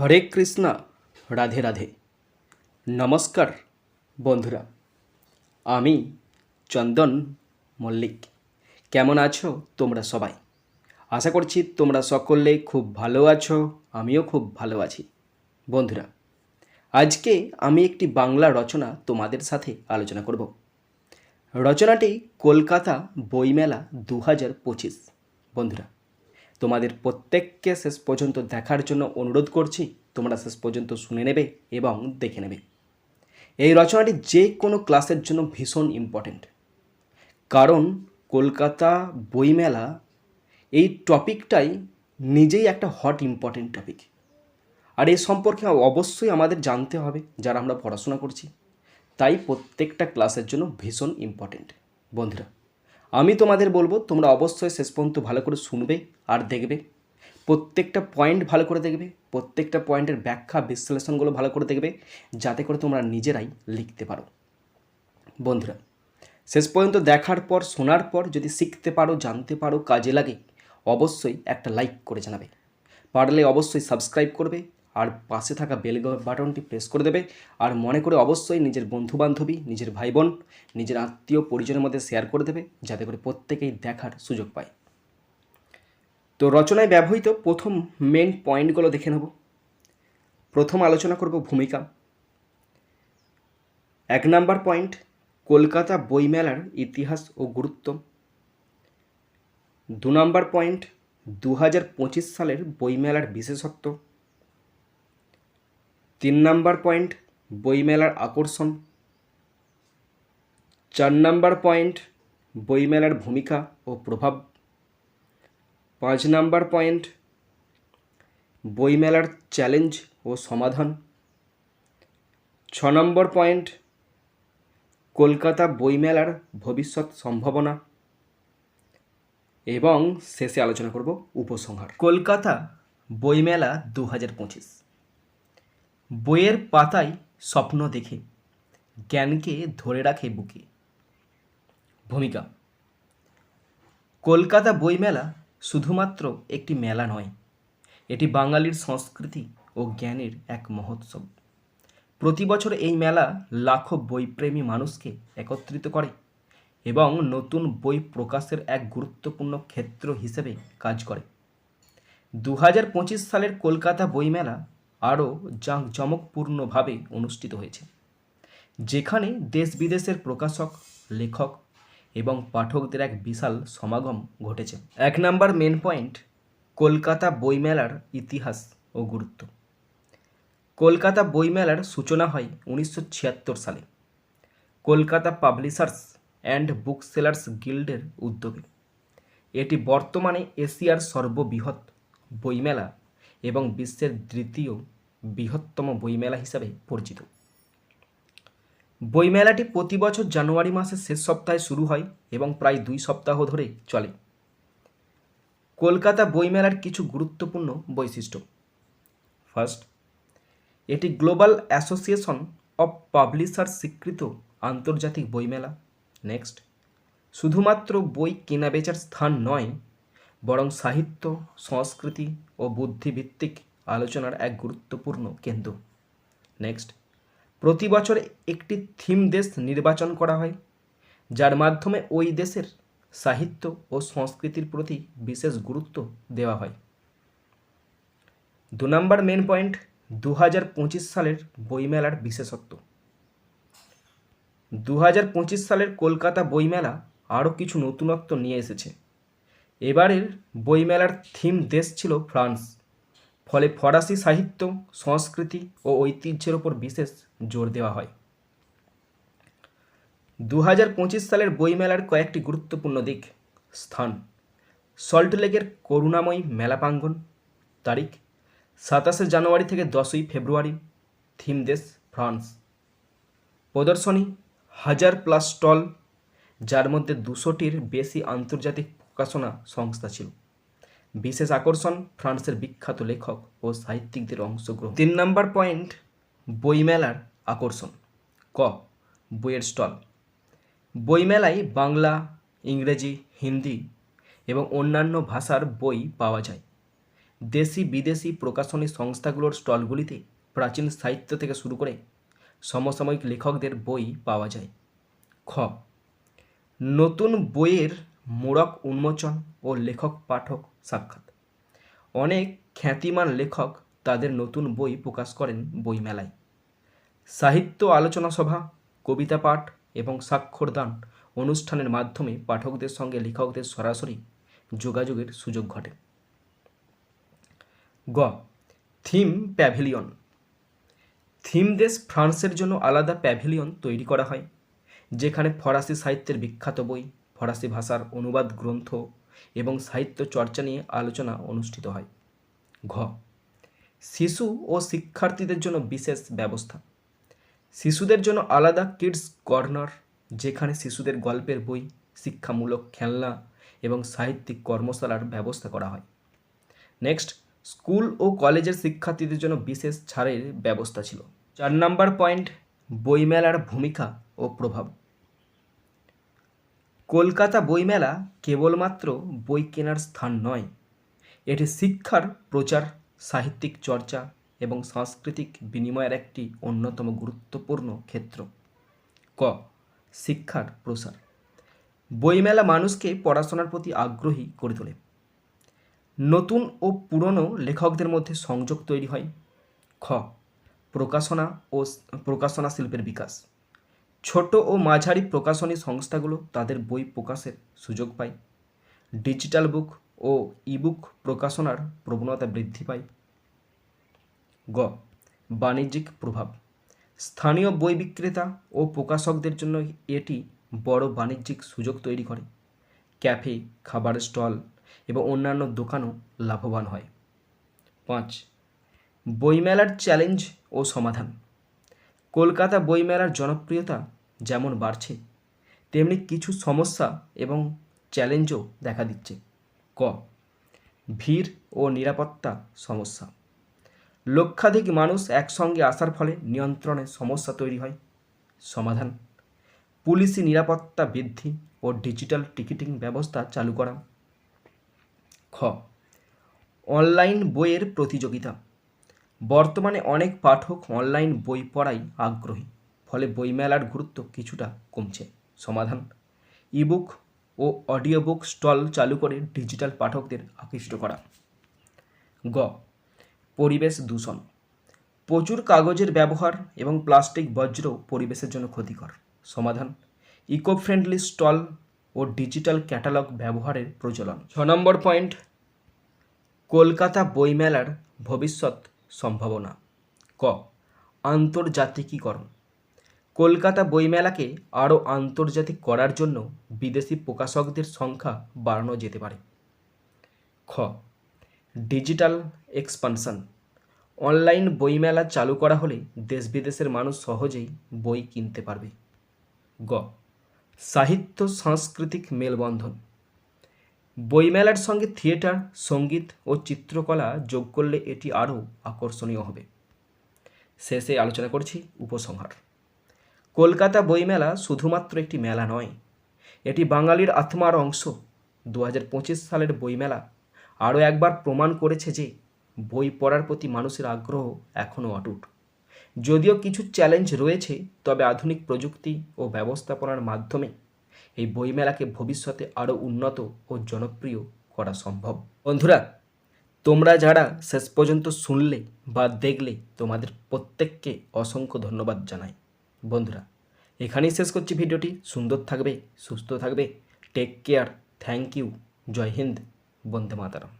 হরে কৃষ্ণ, রাধে রাধে। নমস্কার বন্ধুরা, আমি চন্দন মল্লিক। কেমন আছো তোমরা সবাই? আশা করছি তোমরা সকলে খুব ভালো আছো, আমিও খুব ভালো আছি। বন্ধুরা, আজকে আমি একটি বাংলা রচনা তোমাদের সাথে আলোচনা করব। রচনাটি কলকাতা বইমেলা দু হাজার পঁচিশ। বন্ধুরা তোমাদের প্রত্যেককে শেষ পর্যন্ত দেখার জন্য অনুরোধ করছি, তোমরা শেষ পর্যন্ত শুনে নেবে এবং দেখে নেবে। এই রচনাটি যে কোনো ক্লাসের জন্য ভীষণ ইম্পর্ট্যান্ট কারণ কলকাতা বইমেলা এই টপিকটাই নিজেই একটা হট ইম্পর্ট্যান্ট টপিক আর এ সম্পর্কে অবশ্যই আমাদের জানতে হবে, যারা আমরা পড়াশোনা করছি। তাই প্রত্যেকটা ক্লাসের জন্য ভীষণ ইম্পর্ট্যান্ট বন্ধুরা আমি তোমাদের বলব, তোমরা অবশ্যই শেষ পর্যন্ত ভালো করে শুনবে আর দেখবে। প্রত্যেকটা পয়েন্ট ভালো করে দেখবে, প্রত্যেকটা পয়েন্টের ব্যাখ্যা, বিশ্লেষণগুলো ভালো করে দেখবে, যাতে করে তোমরা নিজেরাই লিখতে পারো। বন্ধুরা, শেষ পর্যন্ত দেখার পর, শোনার পর যদি শিখতে পারো, জানতে পারো, কাজে লাগে, অবশ্যই একটা লাইক করে জানাবে। পারলে অবশ্যই সাবস্ক্রাইব করবে আর পাশে থাকা বেল বাটনটি প্রেস করে দেবে। আর মনে করে অবশ্যই নিজের বন্ধু বান্ধবী নিজের ভাই বোন নিজের আত্মীয় পরিজনের মধ্যে শেয়ার করে দেবে, যাতে করে প্রত্যেকেই দেখার সুযোগ পায়। তো রচনায় ব্যবহৃত প্রথম মেন পয়েন্টগুলো দেখে নেব। প্রথম আলোচনা করব ভূমিকা। এক নাম্বার পয়েন্ট কলকাতা বইমেলার ইতিহাস ও গুরুত্ব। দু নম্বর পয়েন্ট দু হাজার পঁচিশ সালের বইমেলার বিশেষত্ব। তিন নাম্বার পয়েন্ট, বইমেলার আকর্ষণ। চার নাম্বার পয়েন্ট, বইমেলার ভূমিকা ও প্রভাব। পাঁচ নাম্বার পয়েন্ট, বইমেলার চ্যালেঞ্জ ও সমাধান। ছ নম্বর পয়েন্ট, কলকাতা বইমেলার ভবিষ্যৎ সম্ভাবনা। এবং শেষে আলোচনা করব উপসংহার। কলকাতা বইমেলা দু হাজার পঁচিশ। বইয়ের পাতায় স্বপ্ন দেখে, জ্ঞানকে ধরে রাখে বুকে। ভূমিকা, কলকাতা বইমেলা শুধুমাত্র একটি মেলা নয়, এটি বাঙালির সংস্কৃতি ও জ্ঞানের এক মহোৎসব। প্রতি বছর এই মেলা লাখো বইপ্রেমী মানুষকে একত্রিত করে এবং নতুন বই প্রকাশের এক গুরুত্বপূর্ণ ক্ষেত্র হিসেবে কাজ করে। দু হাজার পঁচিশ সালের কলকাতা বইমেলা আরও জাঁকজমকপূর্ণভাবে অনুষ্ঠিত হয়েছে। যেখানে দেশ বিদেশের প্রকাশক, লেখক এবং পাঠকদের এক বিশাল সমাগম ঘটেছে। এক নাম্বার মেন পয়েন্ট কলকাতা বইমেলার ইতিহাস ও গুরুত্ব। কলকাতা বইমেলার সূচনা হয় উনিশশো ছিয়াত্তর সালে। Kolkata publishers and book sellers গিল্ডের উদ্যোগে। এটি বর্তমানে এশিয়ার সর্ববৃহৎ বইমেলা এবং বিশ্বের দ্বিতীয় বৃহত্তম বইমেলা হিসাবে পরিচিত। বইমেলাটি প্রতি বছর জানুয়ারি মাসের শেষ সপ্তাহে শুরু হয় এবং প্রায় দুই সপ্তাহ ধরে চলে। কলকাতা বইমেলার কিছু গুরুত্বপূর্ণ বৈশিষ্ট্য। ফার্স্ট এটি গ্লোবাল অ্যাসোসিয়েশন অফ পাবলিশার স্বীকৃত আন্তর্জাতিক বইমেলা। নেক্সট শুধুমাত্র বই কেনাবেচার স্থান নয়, বরং সাহিত্য, সংস্কৃতি ও বুদ্ধিভিত্তিক আলোচনার এক গুরুত্বপূর্ণ কেন্দ্র। নেক্সট প্রতি বছর একটি থিম দেশ নির্বাচন করা হয়, যার মাধ্যমে ওই দেশের সাহিত্য ও সংস্কৃতির প্রতি বিশেষ গুরুত্ব দেওয়া হয়। দু নম্বর মেন পয়েন্ট দু হাজার পঁচিশ সালের বইমেলার বিশেষত্ব। দু হাজার পঁচিশ সালের কলকাতা বইমেলা আরও কিছু নতুনত্ব নিয়ে এসেছে। এবারের বইমেলার থিম দেশ ছিল ফ্রান্স। ফলে ফরাসি সাহিত্য, সংস্কৃতি ও ঐতিহ্যের ওপর বিশেষ জোর দেওয়া হয়। দু হাজার পঁচিশ সালের বইমেলার কয়েকটি গুরুত্বপূর্ণ দিক। স্থান সল্টলেকের করুণাময়ী মেলা প্রাঙ্গণ। তারিখ, সাতাশে জানুয়ারি থেকে দশই ফেব্রুয়ারি। থিম দেশ, ফ্রান্স। প্রদর্শনী, হাজার প্লাস স্টল, যার মধ্যে দুশোটির বেশি আন্তর্জাতিক প্রকাশনা সংস্থা ছিল। বিশেষ আকর্ষণ ফ্রান্সের বিখ্যাত লেখক ও সাহিত্যিকদের অংশগ্রহণ। তিন নম্বর পয়েন্ট, বইমেলার আকর্ষণ। ক, বইয়ের স্টল। বইমেলায় বাংলা, ইংরেজি, হিন্দি এবং অন্যান্য ভাষার বই পাওয়া যায়। দেশি বিদেশি প্রকাশনী সংস্থাগুলোর স্টলগুলিতে প্রাচীন সাহিত্য থেকে শুরু করে সমসাময়িক লেখকদের বই পাওয়া যায়। খ, নতুন বইয়ের মোড়ক উন্মোচন ও লেখক, পাঠক, সাক্ষাৎ। অনেক খ্যাতিমান লেখক তাদের নতুন বই প্রকাশ করেন বইমেলায়। সাহিত্য আলোচনা সভা, কবিতা পাঠ এবং স্বাক্ষরদান অনুষ্ঠানের মাধ্যমে পাঠকদের সঙ্গে লেখকদের সরাসরি যোগাযোগের সুযোগ ঘটে। গ, থিম প্যাভিলিয়ন। থিম দেশ ফ্রান্সের জন্য আলাদা প্যাভিলিয়ন তৈরি করা হয়, যেখানে ফরাসি সাহিত্যের বিখ্যাত বই ফরাসি ভাষার অনুবাদ গ্রন্থ এবং সাহিত্য চর্চা নিয়ে আলোচনা অনুষ্ঠিত হয়। ঘ। শিশু ও শিক্ষার্থীদের জন্য বিশেষ ব্যবস্থা। শিশুদের জন্য আলাদা কিডস কর্নার, যেখানে শিশুদের গল্পের বই, শিক্ষামূলক খেলনা এবং সাহিত্যিক কর্মশালার ব্যবস্থা করা হয়। নেক্সট, স্কুল ও কলেজের শিক্ষার্থীদের জন্য বিশেষ ছাড়ের ব্যবস্থা ছিল। চার নাম্বার পয়েন্ট, বইমেলার ভূমিকা ও প্রভাব। কলকাতা বইমেলা কেবলমাত্র বই কেনার স্থান নয়, এটি শিক্ষার, প্রচার, সাহিত্যিক চর্চা এবং সাংস্কৃতিক বিনিময়ের একটি অন্যতম গুরুত্বপূর্ণ ক্ষেত্র। ক, শিক্ষার প্রসার। বইমেলা মানুষকে পড়াশোনার প্রতি আগ্রহী করে তোলে। নতুন ও পুরনো লেখকদের মধ্যে সংযোগ তৈরি হয়। খ, প্রকাশনা ও প্রকাশনা শিল্পের বিকাশ। ছোট ও মাঝারি প্রকাশনী সংস্থাগুলো তাদের বই প্রকাশের সুযোগ পায়। ডিজিটাল বুক ও ইবুক প্রকাশনার প্রবণতা বৃদ্ধি পায়। গ, বাণিজ্যিক প্রভাব। স্থানীয় বই বিক্রেতা ও প্রকাশকদের জন্য এটি বড় বাণিজ্যিক সুযোগ তৈরি করে। ক্যাফে, খাবার স্টল এবং অন্যান্য দোকানও লাভবান হয়। পাঁচ, বইমেলার চ্যালেঞ্জ ও সমাধান। কলকাতা বইমেলার জনপ্রিয়তা যেমন বাড়ছে, তেমনি কিছু সমস্যা এবং চ্যালেঞ্জও দেখা দিচ্ছে। ক, ভিড় ও নিরাপত্তা সমস্যা। লক্ষাধিক মানুষ একসঙ্গে আসার ফলে নিয়ন্ত্রণে সমস্যা তৈরি হয়। সমাধান, পুলিশি নিরাপত্তা বৃদ্ধি ও ডিজিটাল টিকিটিং ব্যবস্থা চালু করা। খ অনলাইন বইয়ের প্রতিযোগিতা। বর্তমানে অনেক পাঠক অনলাইন বই পড়াই আগ্রহী, ফলে বইমেলার গুরুত্ব কিছুটা কমছে। সমাধান ইবুক ও অডিও বুক স্টল চালু করে ডিজিটাল পাঠকদের আকৃষ্ট করা। গ, পরিবেশ দূষণ, প্রচুর কাগজের ব্যবহার এবং প্লাস্টিক, বজ্র পরিবেশের জন্য ক্ষতিকর। সমাধান ইকো ফ্রেন্ডলি স্টল ও ডিজিটাল ক্যাটালগ ব্যবহারের প্রচলন। ছ নম্বর পয়েন্ট কলকাতা বইমেলার ভবিষ্যৎ সম্ভাবনা। ক, আন্তর্জাতিকীকরণ। কলকাতা বইমেলাকে আরও আন্তর্জাতিক করার জন্য বিদেশি প্রকাশকদের সংখ্যা বাড়ানো যেতে পারে। খ, ডিজিটাল এক্সপানশন। অনলাইন বইমেলা চালু করা হলে দেশ বিদেশের মানুষ সহজেই বই কিনতে পারবে। গ সাহিত্য সাংস্কৃতিক মেলবন্ধন। বইমেলার সঙ্গে থিয়েটার, সংগীত ও চিত্রকলা যোগ করলে এটি আরও আকর্ষণীয় হবে। শেষে আলোচনা করছি উপসংহার। কলকাতা বইমেলা শুধুমাত্র একটি মেলা নয়, এটি বাঙালির আত্মার অংশ। দু হাজার পঁচিশ সালের বইমেলা আরও একবার প্রমাণ করেছে যে বই পড়ার প্রতি মানুষের আগ্রহ এখনও অটুট। যদিও কিছু চ্যালেঞ্জ রয়েছে, তবে আধুনিক প্রযুক্তি ও ব্যবস্থাপনার মাধ্যমে এই বইমেলাকে ভবিষ্যতে আরও উন্নত ও জনপ্রিয় করা সম্ভব। বন্ধুরা, তোমরা যারা শেষ পর্যন্ত শুনলে বা দেখলে, তোমাদের প্রত্যেককে অসংখ্য ধন্যবাদ জানাই। বন্ধুরা, এখানেই শেষ করছি ভিডিওটি। সুন্দর থাকবে, সুস্থ থাকবে। টেক কেয়ার থ্যাংক ইউ জয় হিন্দ। বন্দে মাতারাম।